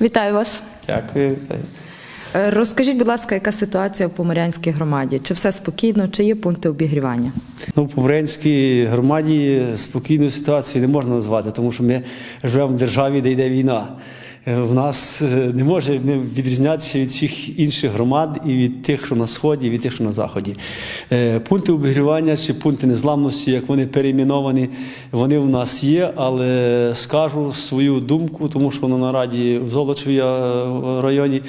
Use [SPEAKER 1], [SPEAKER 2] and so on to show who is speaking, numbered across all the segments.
[SPEAKER 1] Вітаю вас.
[SPEAKER 2] Дякую. вітаю.
[SPEAKER 1] Е, Розкажіть, будь ласка, яка ситуація в Поморянській громаді? Чи все спокійно, чи є пункти обігрівання?
[SPEAKER 2] Ну, в Поморянській громаді спокійну ситуацію не можна назвати, тому що ми живемо в державі, де йде війна. Е, В нас е, не може ми відрізнятися від всіх інших громад і від тих, що на сході, і від тих, що на заході. Е, Пункти обігрівання чи пункти незламності, як вони перейменовані, вони в нас є, але скажу свою думку, тому що на нараді в Золочеві я в районі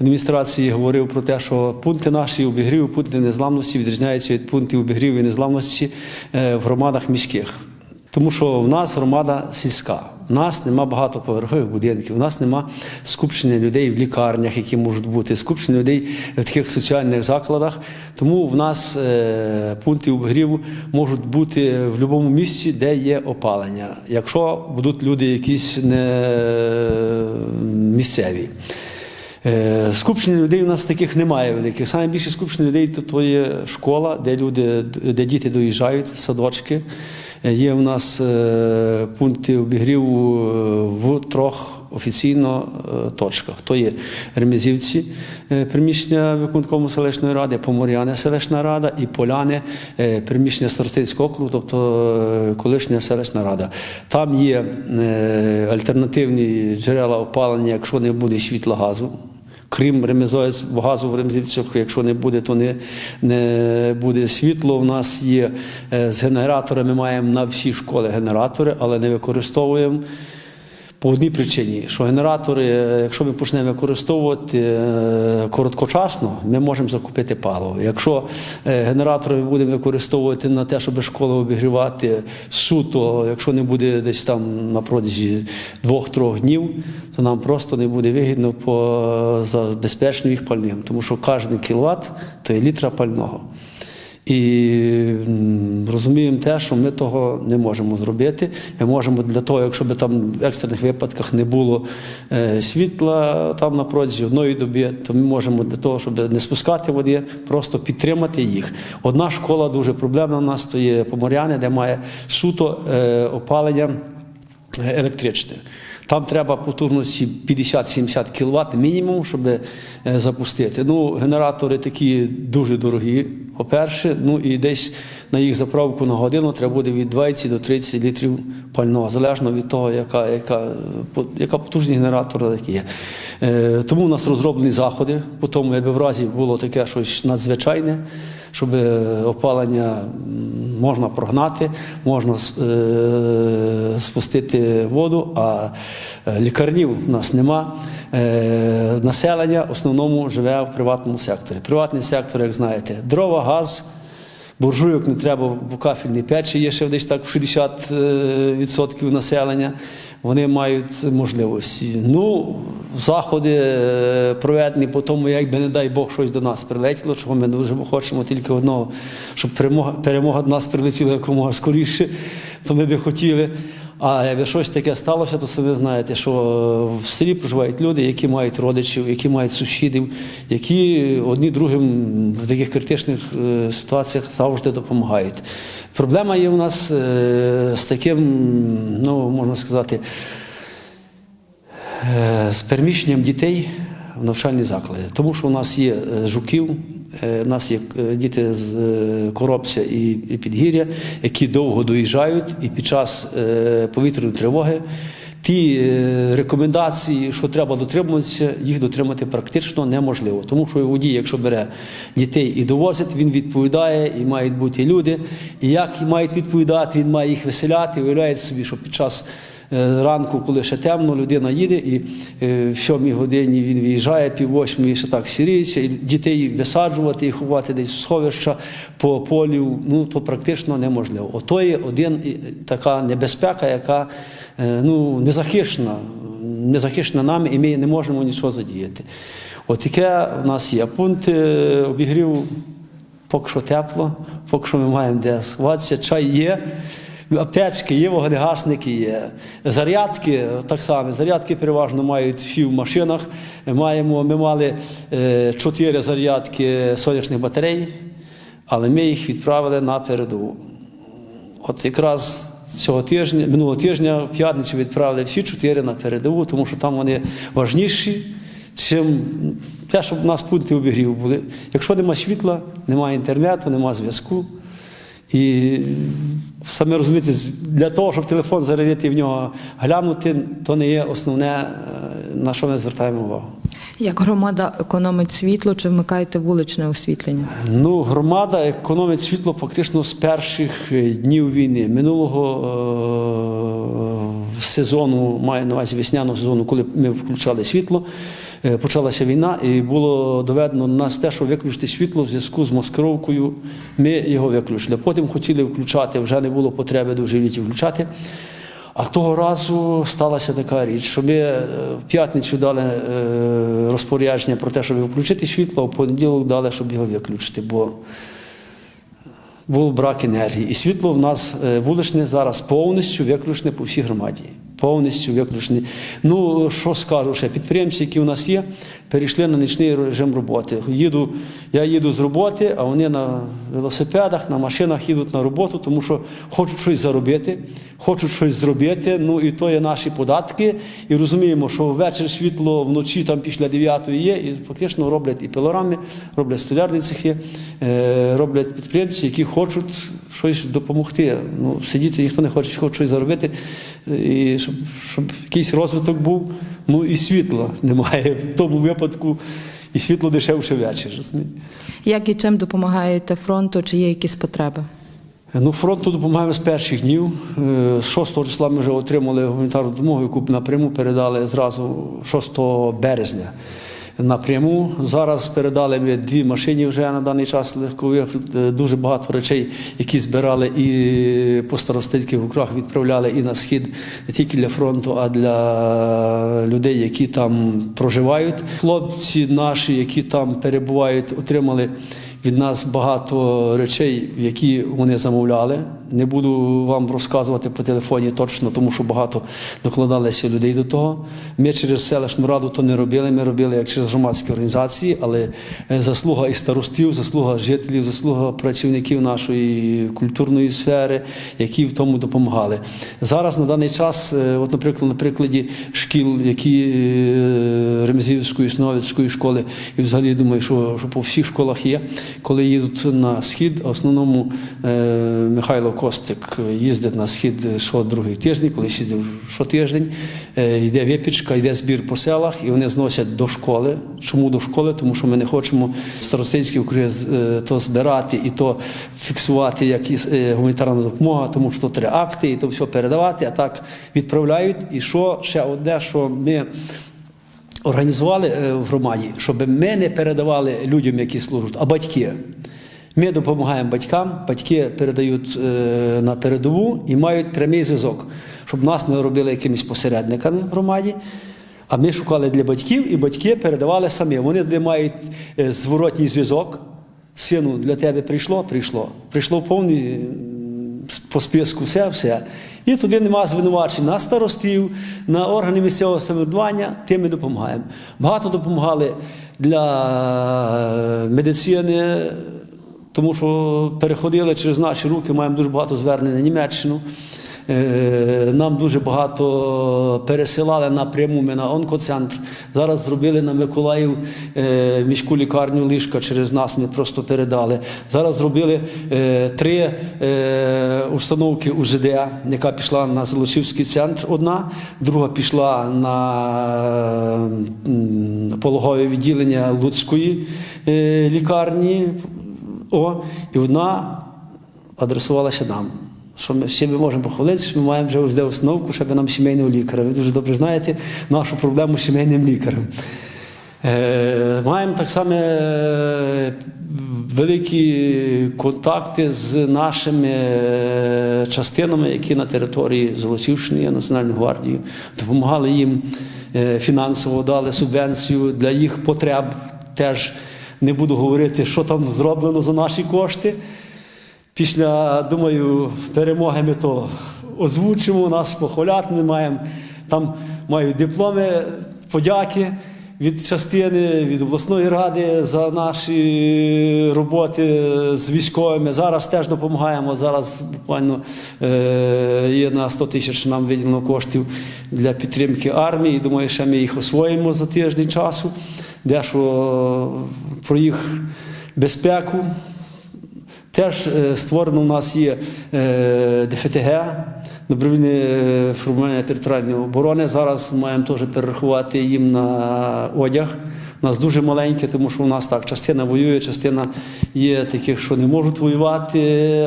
[SPEAKER 2] адміністрації говорив про те, що пункти наші обігріву, пункти незламності відрізняються від пунктів обігріву і незламності в громадах міських. Тому що в нас громада сільська, в нас нема багатоповерхових будинків, в нас нема скупчення людей в лікарнях, які можуть бути, скупчення людей в таких соціальних закладах. Тому в нас е, пункти обігріву можуть бути в будь-якому місці, де є опалення, якщо будуть люди якісь не місцеві. Е, Скупчення людей у нас таких немає великих. Саме більше скупчення людей то, то є школа, де люди, де діти доїжджають, садочки. Є у нас е, пункти обігріву е, в трьох офіційно е, точках. То є Ремезівці, приміщення виконкому селищної ради, Поморяне селищна рада і Поляни, е, приміщення Старостинського округу, тобто колишня селищна рада. Там є альтернативні джерела опалення, якщо не буде світла газу. Крім ремезоїць, газу в якщо не буде, то не, не буде світло. У нас є е, з генераторами, маємо на всі школи генератори, але не використовуємо. По одній причині, що генератори, е, якщо ми почнемо використовувати е, короткочасно, ми можемо закупити паливо. Якщо е, генератори ми будемо використовувати на те, щоб школу обігрівати суто, якщо не буде десь там на протязі двох-трьох днів, то нам просто не буде вигідно по забезпеченню їх пальним, тому що кожен кіловат то є літра пального. І розуміємо те, що ми того не можемо зробити. Ми можемо для того, якщо б там в екстрених випадках не було е, світла там на протязі одної доби, то ми можемо для того, щоб не спускати води, просто підтримати їх. Одна школа дуже проблемна у нас то є Поморяни, де має суто е, опалення е, електричне. Там треба потужності 50-70 кВт мінімум, щоб е, запустити. Ну, генератори такі дуже дорогі, по-перше, ну і десь на їх заправку на годину треба буде від 20 до 30 літрів пального, залежно від того, яка, яка, яка потужність генератора які є. Е, Тому у нас розроблені заходи, по тому, якби в разі було таке щось надзвичайне, щоб е, опалення можна прогнати, можна е, спустити воду, а е, лікарнів у нас нема. Населення в основному живе в приватному секторі. Приватний сектор, як знаєте, дрова, газ. Буржуйок не треба в кафельній печі, є ще десь так в 60% населення. Вони мають можливості. Ну, заходи е, проведені по тому, як би не дай Бог щось до нас прилетіло, чого ми дуже хочемо тільки одного, щоб перемога, перемога до нас прилетіла якомога скоріше, то ми би хотіли. А якби щось таке сталося, то ви знаєте, що в селі проживають люди, які мають родичів, які мають сусідів, які одні другим в таких критичних е, ситуаціях завжди допомагають. Проблема є у нас е, з таким, ну можна сказати, е, з переміщенням дітей в навчальні заклади. Тому що у нас є е, жуків, е, у нас є е, діти з е, Коробця і Підгір'я, які довго доїжджають, і під час е, повітряної тривоги ті е, рекомендації, що треба дотримуватися, їх дотримати практично неможливо. Тому що водій, якщо бере дітей і довозить, він відповідає, і мають бути люди. І як мають відповідати, він має їх веселяти, уявляється собі, що під час. Е, Ранку, коли ще темно, людина їде, і е, в сьомій годині він виїжджає, пів восьмої ще так сіріється, і дітей висаджувати і ховати десь в сховища по полю, ну то практично неможливо. Ото є один така небезпека, яка е, ну, незахищена, незахищена нами, і ми не можемо нічого задіяти. От таке в нас є пункт е, обігріву Поки що тепло, поки що ми маємо де сховатися, чай є, аптечки є, вогнегасники є. Зарядки так само. Зарядки переважно мають всі в машинах. Маємо, ми мали е, чотири зарядки сонячних батарей, але ми їх відправили на передову. От якраз цього тижня, минулого тижня в п'ятницю відправили всі чотири на передову, тому що там вони важніші, чим те, щоб у нас пункти обігріву були. Якщо нема світла, немає інтернету, немає зв'язку. І саме розумієте, для того, щоб телефон зарядити і в нього глянути, то не є основне, е, на що ми звертаємо увагу.
[SPEAKER 1] Як громада економить світло, чи вмикаєте вуличне освітлення?
[SPEAKER 2] Ну, громада економить світло фактично з перших е, днів війни. Минулого е- сезону, маю на увазі весняного сезону, коли ми включали світло, почалася війна, і було доведено на нас те, що виключити світло в зв'язку з маскировкою. Ми його виключили. Потім хотіли включати, вже не було потреби дуже літі включати. А того разу сталася така річ, що ми е, в п'ятницю дали е, розпорядження про те, щоб включити світло, а в понеділок дали, щоб його виключити, бо був брак енергії. І світло в нас е, вуличне зараз повністю виключене по всій громаді. Повністю виключені. Ну, що скажу ще, підприємці, які у нас є, перейшли на нічний режим роботи. Їду, я їду з роботи, а вони на велосипедах, на машинах їдуть на роботу, тому що хочуть щось заробити, хочуть щось зробити. Ну і то є наші податки. І розуміємо, що ввечері світло вночі там після 9 є, і фактично роблять і пилорами, роблять столярні цехи, е, роблять підприємці, які хочуть щось допомогти. Ну, сидіти ніхто не хоче, хоче щось заробити, е, і щоб, щоб якийсь розвиток був. Ну і світла немає в тому випадку, і світло дешевше ввечері.
[SPEAKER 1] Як і чим допомагаєте фронту, чи є якісь потреби?
[SPEAKER 2] Ну, фронту допомагаємо з перших днів. Е, З 6 числа ми вже отримали гуманітарну допомогу, яку напряму передали зразу 6 березня. Напряму зараз передали ми дві машини вже на даний час легкових. Е, Дуже багато речей, які збирали і по старостинських округах відправляли і на схід не тільки для фронту, а для людей, які там проживають. Хлопці наші, які там перебувають, отримали від нас багато речей, які вони замовляли. Не буду вам розказувати по телефоні точно, тому що багато докладалося людей до того. Ми через селищну раду то не робили. Ми робили як через громадські організації, але е, заслуга і старостів, заслуга жителів, заслуга працівників нашої культурної сфери, які в тому допомагали. Зараз на даний час, е, от, наприклад, на прикладі шкіл, які е, Ремезівської, Сновицької школи, і взагалі думаю, що, що по всіх школах є. Коли їдуть на схід, в основному Михайло Костик їздить на схід що другий тиждень, коли їздив щотиждень, е, йде випічка, йде збір по селах, і вони зносять до школи. Чому до школи? Тому що ми не хочемо старостинські округи е, то збирати і то фіксувати як е, гуманітарна допомога, тому що то треба акти, і то все передавати, а так відправляють. І що ще одне, що ми організували е, в громаді, щоб ми не передавали людям, які служать, а батьки. Ми допомагаємо батькам, батьки передають е, на передову і мають прямий зв'язок, щоб нас не робили якимись посередниками в громаді. А ми шукали для батьків, і батьки передавали самі. Вони мають е, зворотній зв'язок. Сину, для тебе прийшло, прийшло. Прийшло повний по списку все, все. І туди нема звинувачень на старостів, на органи місцевого самоврядування, тим ми допомагаємо. Багато допомагали для медицини, тому що переходили через наші руки, маємо дуже багато звернень на Німеччину. Е, Нам дуже багато пересилали напряму ми на онкоцентр. Зараз зробили на Миколаїв е, міську лікарню ліжка через нас. Ми просто передали. Зараз зробили е, три установки УЗД, яка пішла на Золочівський центр. Одна, друга пішла на пологове відділення Луцької лікарні. О, і одна адресувалася нам. Що ми ще ми можемо похвалитися, що ми маємо вже УЗД установку, щоб нам сімейного лікаря. Ви дуже добре знаєте нашу проблему з сімейним лікарем. Е, маємо так само е, великі контакти з нашими е, частинами, які на території Золочівщини є Національною гвардією. Допомагали їм е, фінансово, дали субвенцію для їх потреб. Теж не буду говорити, що там зроблено за наші кошти. Після, думаю, перемоги ми то озвучимо, нас похвалять, ми маємо там мають дипломи, подяки. від частини, від обласної ради за наші роботи з військовими. Зараз теж допомагаємо. Зараз буквально е, є на 100 тисяч нам виділено коштів для підтримки армії. Думаю, ще ми їх освоїмо за тиждень часу. Дещо про їх безпеку. Теж е, створено у нас є е, ДФТГ, добровільне е, формування територіальної оборони. Зараз маємо теж перерахувати їм на одяг. У нас дуже маленьке, тому що у нас так частина воює, частина є таких, що не можуть воювати,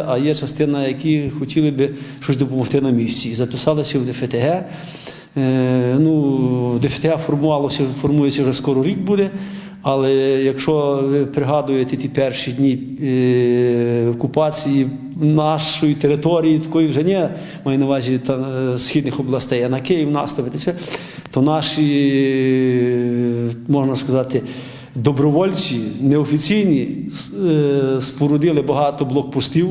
[SPEAKER 2] а є частина, які хотіли би щось допомогти на місці. І записалися в ДФТГ. Ну, ДФТГ формувалося, формується вже скоро рік буде. Але якщо ви пригадуєте ті перші дні е, окупації нашої території, такої вже не маю на увазі та, е, східних областей, а на Київ наставити все, то наші, е, можна сказати, добровольці, неофіційні, спорудили багато блокпостів.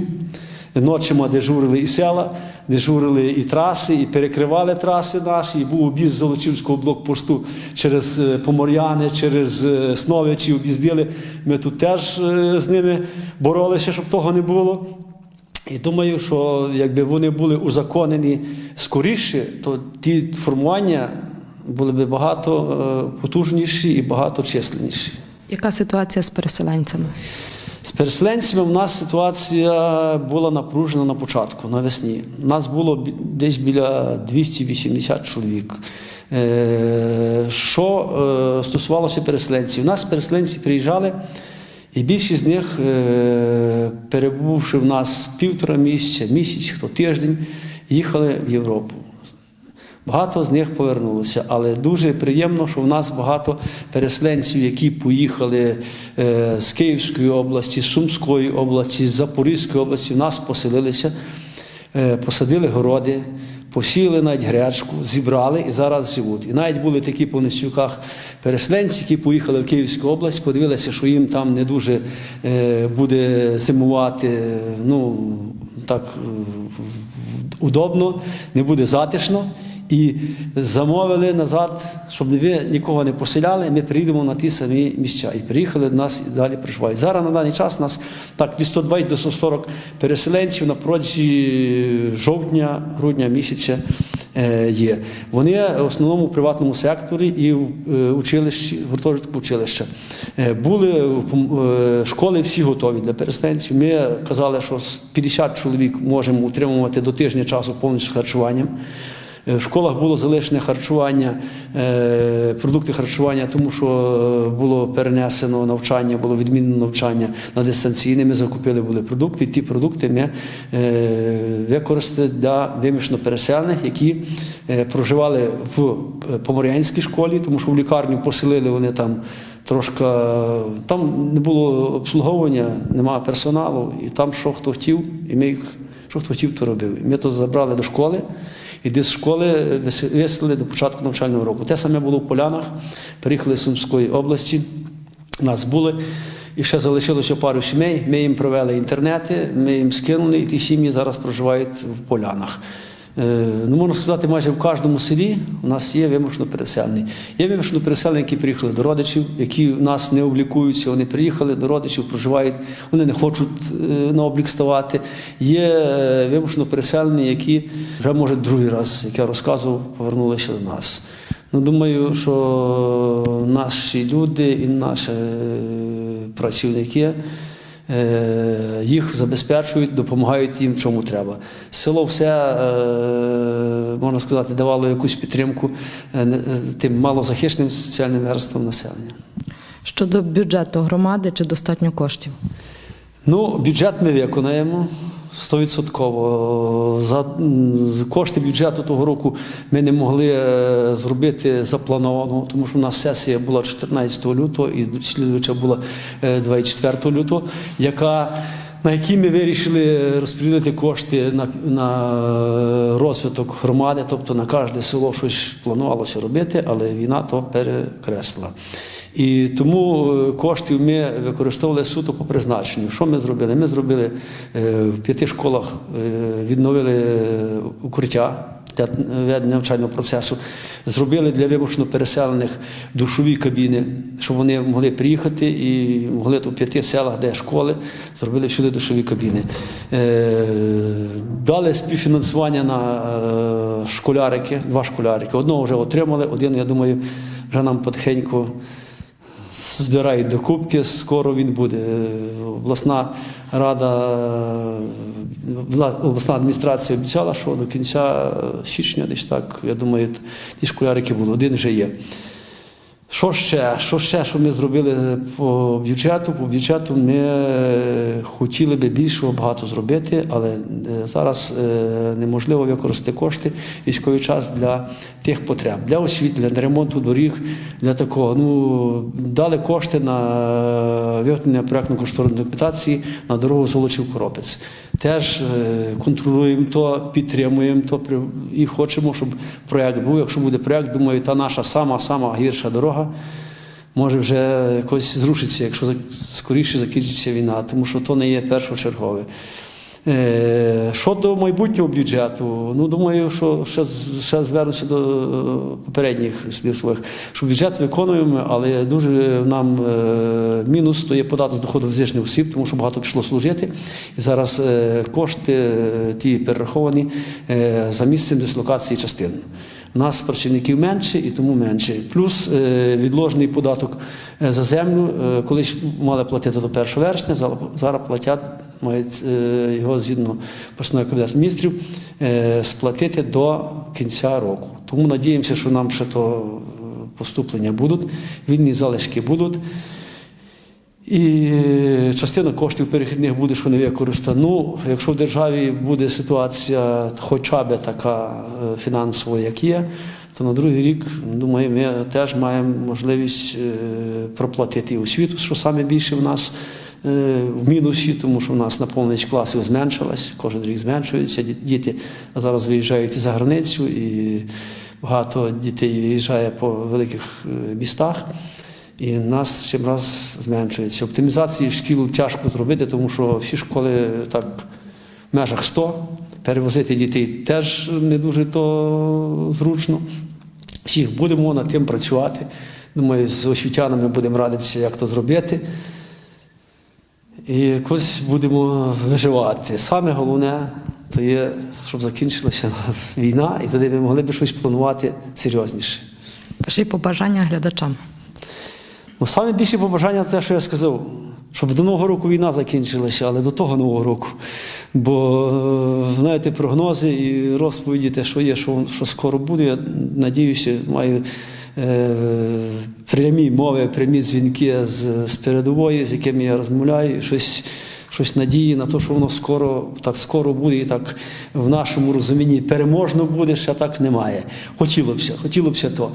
[SPEAKER 2] Ночима дежурили і села, дежурили і траси, і перекривали траси наші. І був об'їзд Золочівського блокпосту через е, Помор'яни, через е, Сновичі, об'їздили. Ми тут теж е, з ними боролися, щоб того не було. І думаю, що якби вони були узаконені скоріше, то ті формування були б багато потужніші і багато численніші.
[SPEAKER 1] Яка ситуація з переселенцями?
[SPEAKER 2] З переселенцями в нас ситуація була напружена на початку, навесні. Нас було десь біля 280 чоловік. Е, Що е, стосувалося переселенців? У нас переселенці приїжджали, і більшість з них, е, перебувши в нас півтора місяця, місяць, хто тиждень, їхали в Європу. Багато з них повернулося, але дуже приємно, що в нас багато переселенців, які поїхали е, з Київської області, з Сумської області, з Запорізької області, в нас поселилися, е, посадили городи, посіяли навіть гречку, зібрали і зараз живуть. І навіть були такі по Несюках переселенці, які поїхали в Київську область, подивилися, що їм там не дуже е, буде зимувати. Ну так удобно, не буде затишно. І замовили назад, щоб ви нікого не поселяли, ми приїдемо на ті самі місця. І приїхали до нас і далі проживають. Зараз на даний час нас так від 120 до 140 переселенців на протязі жовтня, грудня місяця е, є. Вони в основному в приватному секторі і в е, училищі, в гуртожитку училища. Е, Були школи всі готові для переселенців. Ми казали, що з 50 чоловік можемо утримувати до тижня часу повністю харчуванням. Е, В школах було залишене харчування, е, продукти харчування, тому що е, було перенесено навчання, було відмінено навчання на дистанційне. Ми закупили були продукти. і Ті продукти ми використали для вимушено переселених, які проживали в Поморянській школі, тому що в лікарню поселили вони там. Трошки там не було обслуговування, немає персоналу, і там що хто хотів, і ми їх що хто хотів, то робив. Ми то забрали до школи, і десь з школи висели до початку навчального року. Те саме було в Полянах, приїхали з Сумської області, нас були. І ще залишилося пару сімей. Ми їм провели інтернети, ми їм скинули, і ті сім'ї зараз проживають в полянах. Е, Ну, можна сказати, майже в кожному селі у нас є вимушено переселені. Є вимушено переселені, які приїхали до родичів, які в нас не облікуються. Вони приїхали до родичів, проживають, вони не хочуть е, на облік ставати. Є е, вимушено переселені, які вже, може, другий раз, як я розказував, повернулися до нас. Ну, думаю, що наші люди і наші працівники їх забезпечують, допомагають їм, чому треба. Село все, е, можна сказати, давало якусь підтримку е, тим малозахищеним соціальним верствам населення.
[SPEAKER 1] Щодо бюджету громади, чи достатньо коштів?
[SPEAKER 2] Ну, бюджет ми виконаємо. 100%. За кошти бюджету того року ми не могли е, зробити заплановано, тому що у нас сесія була 14 лютого і слідуюча була е, 24 лютого, яка на якій ми вирішили розподілити кошти на, на розвиток громади, тобто на кожне село щось планувалося робити, але війна то перекреслила. І тому е, коштів ми використовували суто по призначенню. Що ми зробили? Ми зробили е, в п'яти школах, е, відновили укриття. для навчального процесу. Зробили для вимушено переселених душові кабіни, щоб вони могли приїхати і могли у п'яти селах, де школи, зробили всюди душові кабіни. Дали співфінансування на школярики, два школярики. Одного вже отримали, один, я думаю, вже нам потихеньку збирають докупки, скоро він буде. Обласна рада, обласна адміністрація обіцяла, що до кінця січня, десь так, я думаю, ті школярики будуть. Один вже є. Що ще? Що ще, що ми зробили по бюджету? По бюджету ми е, хотіли би більшого багато зробити, але е, зараз е, неможливо використати кошти військовий час для тих потреб, для освітлення, для ремонту доріг, для такого. Ну, дали кошти на виготовлення проєктно-кошторисної документації на дорогу Золочів-Коропець. Теж е, контролюємо то, підтримуємо то і хочемо, щоб проєкт був. Якщо буде проєкт, думаю, та наша сама-сама гірша дорога може вже якось зрушиться, якщо скоріше закінчиться війна, тому що то не є першочергове. Е, Щодо майбутнього бюджету, ну думаю, що ще, ще звернуся до е, попередніх слів своїх, що бюджет виконуємо, але дуже нам е, мінус то є податок з доходу фізичних осіб, тому що багато пішло служити. І зараз кошти ті перераховані за місцем дислокації частин. Нас працівників менше і тому менше. Плюс е, відложений податок е, за землю. Е, колись мали платити до 1 вересня, зараз- платять, мають його згідно постанови Кабінету міністрів сплатити до кінця року. Тому надіємося, що нам ще то поступлення будуть, вільні залишки будуть. І частина коштів перехідних буде, що не використана. Ну, якщо в державі буде ситуація хоча б така е, фінансова, як є, то на другий рік, думаю, ми теж маємо можливість е, проплатити освіту, що саме більше в нас е, в мінусі, тому що в нас наповненість класів зменшилась, кожен рік зменшується. Діти зараз виїжджають за границю, і багато дітей виїжджає по великих містах. І нас чим раз зменшується. Оптимізації шкіл тяжко зробити, тому що всі школи так в межах 100. Перевозити дітей теж не дуже то зручно. Всіх будемо над тим працювати. Думаю, з освітянами будемо радитися, як то зробити. І якось будемо виживати. Саме головне то є, щоб закінчилася нас війна, і тоді ми могли б щось планувати серйозніше.
[SPEAKER 1] Кажи побажання глядачам.
[SPEAKER 2] Ну, саме більше побажання те, що я сказав, щоб до Нового року війна закінчилася, але до того Нового року. Бо, е, знаєте, прогнози і розповіді, те, що є, що, що скоро буде, я надіюся, маю е, прямі мови, прямі дзвінки з, з передової, з якими я розмовляю, щось. Щось надії на те, що воно скоро так скоро буде, і так в нашому розумінні переможно буде, ще так немає. Хотілося б, хотілося б то.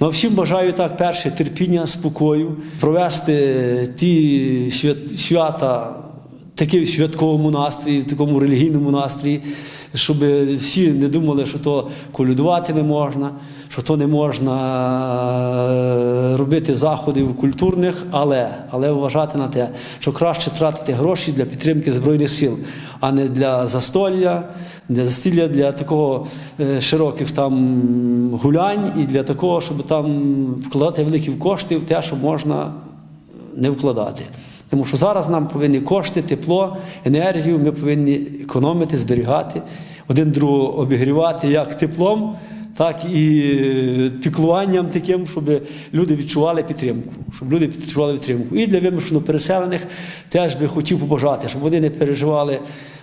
[SPEAKER 2] Ну, всім бажаю так, перше, терпіння, спокою, провести ті свят, свята в святковому настрої, в такому релігійному настрої, щоб всі не думали, що то колюдувати не можна, що то не можна е, робити заходів культурних, але, але вважати на те, що краще тратити гроші для підтримки Збройних сил, а не для застолля, для застілля для такого е, широких там гулянь і для такого, щоб там вкладати великі кошти в те, що можна не вкладати. Тому що зараз нам повинні кошти, тепло, енергію, ми повинні економити, зберігати, один другого обігрівати як теплом, так і е, піклуванням таким, щоб люди відчували підтримку, щоб люди відчували підтримку. І для вимушено переселених теж би хотів побажати, щоб вони не переживали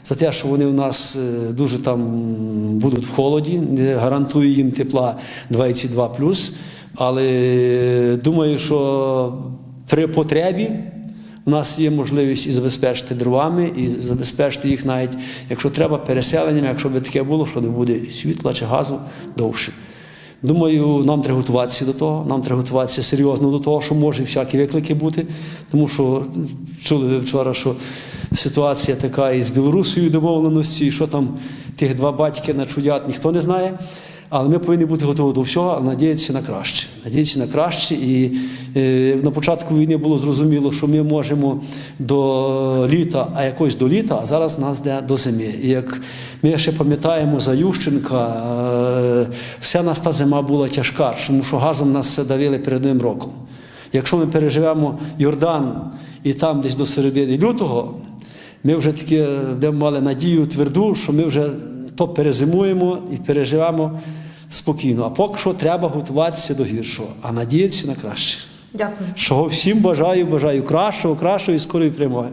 [SPEAKER 2] за те, що вони у нас е, дуже там будуть в холоді, не гарантую їм тепла 22 але е, думаю, що при потребі у нас є можливість і забезпечити дровами, і забезпечити їх навіть, якщо треба, переселенням, якщо би таке було, що не буде світла чи газу довше. Думаю, нам треба готуватися до того, нам треба готуватися серйозно до того, що може всякі виклики бути. Тому що чули ви вчора, що ситуація така і з Білорусою домовленості, і що там тих два батьки начудять, ніхто не знає. Але ми повинні бути готові до всього, надіятися на краще. Надіятися на краще. І е, на початку війни було зрозуміло, що ми можемо до літа, а якось до літа, а зараз нас йде до зими. І як ми ще пам'ятаємо за Ющенка, е, вся нас та зима була тяжка, тому що газом нас давили перед новим роком. Якщо ми переживемо Йордан і там десь до середини лютого, ми вже таки де мали надію тверду, що ми вже то перезимуємо і переживемо спокійно. А поки що треба готуватися до гіршого, а надіятися на краще.
[SPEAKER 1] Дякую.
[SPEAKER 2] Чого всім бажаю, бажаю кращого, кращого і скорої перемоги.